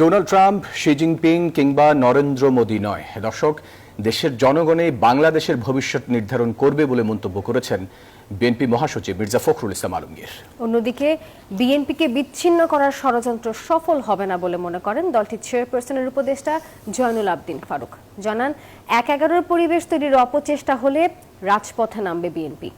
Donald Trump Xi Jinping কিংবা নরেন্দ্র মোদী নয়। দর্শক দেশের জনগণে বাংলাদেশের ভবিষ্যৎ নির্ধারণ করবে বলে মন্তব্য করেছেন বিএনপি মহাসচিব মির্জা ফখরুল ইসলাম আলমগীর। অন্যদিকে বিএনপিকে বিচ্ছিন্ন করার ষড়যন্ত্র সফল হবে না বলে মনে করেন দলটির চেয়ারপারসনের উপদেষ্টা জয়নুল আবদিন ফারুক। জানান এক এগারোর পরিবেশ তৈরির অপচেষ্টা হলে রাজপথে নামবে বিএনপি।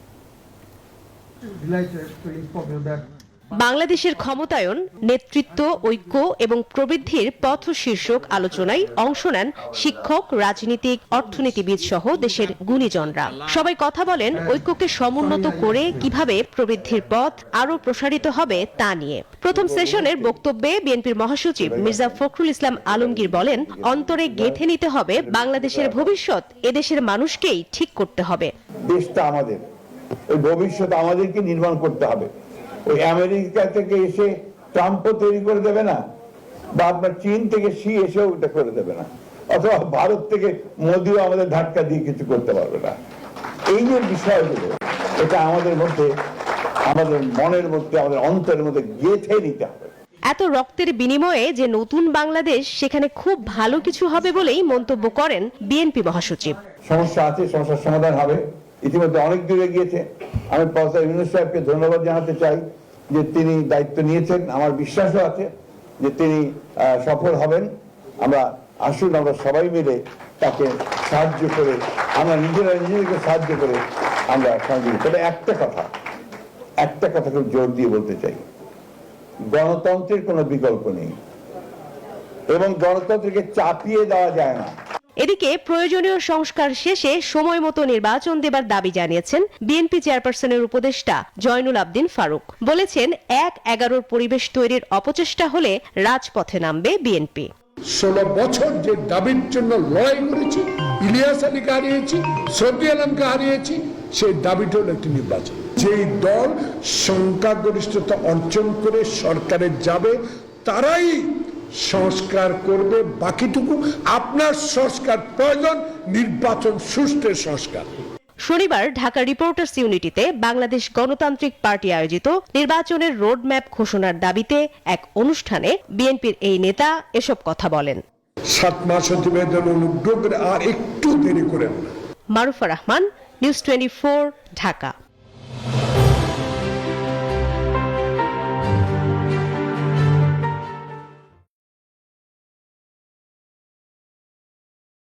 বাংলাদেশের ক্ষমতায়ন, নেতৃত্ব, ঐক্য এবং প্রবৃদ্ধির পথ শীর্ষক আলোচনায় অংশ নেন শিক্ষক, রাজনীতিক, অর্থনীতিবিদ সহ দেশের গুণীজনরা। সবাই কথা বলেন ঐক্যকে সমুন্নত করে কীভাবে প্রবৃদ্ধির পথ আরও প্রসারিত হবে তা নিয়ে। প্রথম সেশনের বক্তব্যে বিএনপির মহাসচিব মির্জা ফখরুল ইসলাম আলমগীর বলেন, অন্তরে গেঁথে নিতে হবে, বাংলাদেশের ভবিষ্যৎ এদেশের মানুষকেই ঠিক করতে হবে। দেশটা আমাদের। ভবিষ্যৎ আমাদেরকে নির্মাণ করতে হবে। ওই আমেরিকা থেকে এসে ট্রাম্পও তৈরি করে দেবে না বা আপনার চীন থেকে সি এসেও ওটা করে দেবে না অথবা ভারত থেকে মোদিও আমাদের ধাক্কা দিয়ে কিছু করতে পারবে না। এই যে বিষয়গুলো এটা আমাদের মধ্যে আমাদের মনের মধ্যে আমাদের অন্তরের মধ্যে গেঁথে নিতে হবে। এত রক্তের বিনিময়ে যে নতুন বাংলাদেশ সেখানে খুব ভালো কিছু হবে বলেই মন্তব্য করেন বিএনপি মহাসচিব। সমস্যা আছে সমস্যার সমাধান হবে। ইতিমধ্যে অনেক দূরে গিয়েছে। আমি প্রফেসর ইউনুস সাহেবকে ধন্যবাদ জানাতে চাই যে তিনি দায়িত্ব নিয়েছেন। আমার বিশ্বাসও আছে যে তিনি সফল হবেন। আমরা আসুন, আমরা সবাই মিলে তাকে সাহায্য করে, আমরা নিজেরা নিজেদেরকে সাহায্য করে আমরা তবে একটা কথা একটা কথা খুব জোর দিয়ে বলতে চাই। গণতন্ত্রের কোনো বিকল্প নেই। এবং গণতন্ত্রকে চাপিয়ে দেওয়া যায় না। এদিকে প্রয়োজনীয় সংস্কার শেষে সময় মতো নির্বাচন দেবার দাবি জানিয়েছেন বিএনপি চেয়ারপারসনের উপদেষ্টা জয়নুল আবদিন ফারুক। বলেছেন, এক এগারোর পরিবেশ তৈরির অপচেষ্টা হলে রাজপথে নামবে বিএনপি। ষোলো বছর যে দাবির জন্য লড়াই করেছি ইলিয়াস আলীকে হারিয়েছি, সৌদি আলমকে হারিয়েছি, সেই দাবিটা হলো একটি নির্বাচন। যেই দল সংখ্যাগরিষ্ঠতা অর্জন করে সরকারে যাবে, তারাই সংস্কার করবে বাকিটুকু আপনার সংস্কার প্রয়োজন নির্বাচন সুষ্ঠু সংস্কার। শনিবার ঢাকা রিপোর্টার্স ইউনিটিতে বাংলাদেশ গণতান্ত্রিক পার্টি আয়োজিত নির্বাচনের রোডম্যাপ ঘোষণার দাবিতে এক অনুষ্ঠানে বিএনপির এই নেতা এসব কথা বলেন। সাত মাস অতিবেদন অনুগ্রহ করে আর একটু দেরি করেন মারুফা রহমান নিউজ টোয়েন্টি ঢাকা।